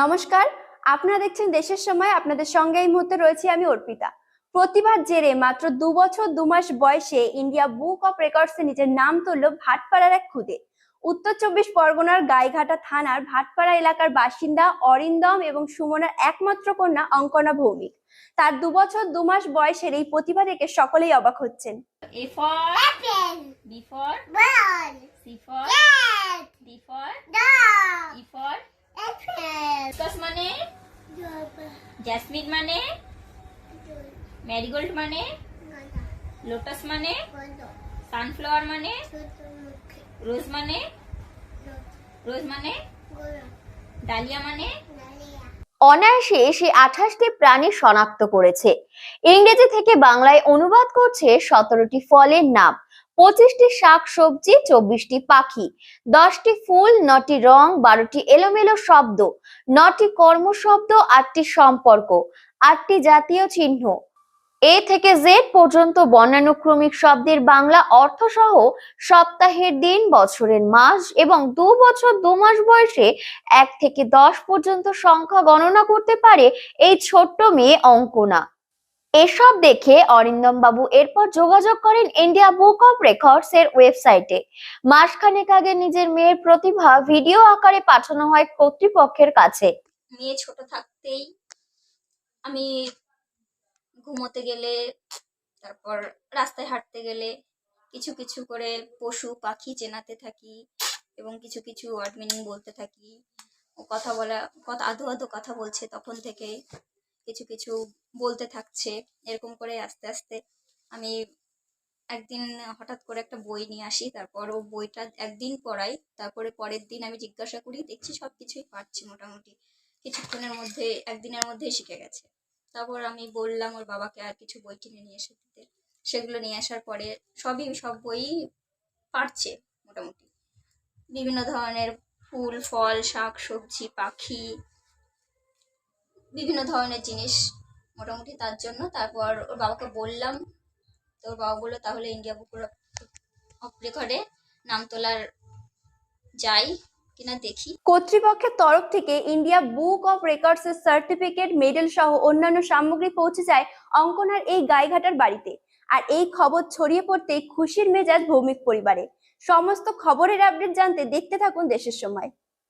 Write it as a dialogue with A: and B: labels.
A: নমস্কার আপনারা দেখছেন দেশের সময় আপনাদের সঙ্গে এই মুহূর্তে রয়েছি আমি অর্পিতা। প্রতিবাদ জেরে মাত্র দু বছর দু মাস বয়সে ইন্ডিয়া বুক অফ রেকর্ডসে নিজের নাম তুলল ভাটপাড়ার এক খুদে। উত্তর চব্বিশ পরগনার গাইঘাটা থানার ভাটপাড়া এলাকার বাসিন্দা অরিন্দম এবং সুমনার একমাত্র কন্যা অঙ্কনা ভৌমিক। তার দু বছর দু মাস বয়সের এই প্রতিভা দেখে সকলেই অবাক হচ্ছেন।
B: জ্যাসমিন মানে? ম্যারিগোল্ড মানে? লোটাস মানে? সানফ্লাওয়ার মানে? রোজ মানে? রোজ মানে? ডালিয়া মানে?
C: অনায়াসে সে আঠাশটি প্রাণী শনাক্ত করেছে। ইংরেজি থেকে বাংলায় অনুবাদ করছে সতেরোটি ফলের নাম। পঁচিশটি শাক সবজি, চব্বিশটি পাখি, দশটি ফুল, নটি রং, বারোটি এলোমেলো শব্দ, নটি কর্মশব্দ, আটটি সম্পর্ক, আটটি জাতীয় চিহ্ন। এ থেকে জেড পর্যন্ত বর্ণানুক্রমিক শব্দের বাংলা অর্থ সহ সপ্তাহের দিন, বছরের মাস এবং দু বছর, দু মাস বয়সে এক থেকে দশ পর্যন্ত সংখ্যা গণনা করতে পারে এই ছোট্ট মেয়ে অঙ্কনা। এসব দেখে অরিন্দম বাবু এরপর যোগাযোগ করেন ইন্ডিয়া বুক অফ রেকর্ডস এর ওয়েবসাইটে। মাসখানেক আগে নিজের মেয়ের প্রতিভা ভিডিও আকারে পাঠানো হয় কর্তৃপক্ষের কাছে।
B: মেয়ে ছোট থাকতেই আমি ঘুমোতে গেলে, তারপর রাস্তায় হাঁটতে গেলে কিছু কিছু করে পশু পাখি চেনাতে থাকি এবং কিছু কিছু ওয়ার্ড মিনিং বলতে থাকি। কথা বলা, কথা আধো আধো কথা বলছে তখন থেকে কিছু কিছু বলতে থাকছে। এরকম করে আস্তে আস্তে আমি একদিন হঠাৎ করে একটা বই নিয়ে আসি, তারপর ও বইটা একদিন পড়াই, তারপরে পরের দিন আমি জিজ্ঞাসা করি, দেখছি সব কিছুই পারছি মোটামুটি। কিছুক্ষণের মধ্যে, একদিনের মধ্যেই শিখে গেছে। তারপর আমি বললাম ওর বাবাকে আর কিছু বই কিনে নিয়ে এসে দিতে। সেগুলো নিয়ে আসার পরে সবই, সব বই পারছে মোটামুটি। বিভিন্ন ধরনের ফুল, ফল, শাক, সবজি, পাখি বিভিন্ন ধরনের জিনিস মোটামুটি তার জন্য। তারপর ওর বাবাকে বললাম, তো ওর বাবা বলল, তাহলে ইন্ডিয়া বুক অফ রেকর্ডে নাম তোলার যাই কিনা দেখি।
A: কর্তৃপক্ষের তরফ থেকে ইন্ডিয়া বুক অফ রেকর্ডস এর সার্টিফিকেট মেডেল সহ অন্যান্য সামগ্রী পৌঁছে যায় অঙ্কনার এই গাইঘাটার বাড়িতে। আর এই খবর ছড়িয়ে পড়তেই খুশির মেজাজ ভৌমিক পরিবারে। সমস্ত খবরের আপডেট জানতে দেখতে থাকুন দেশের সময়।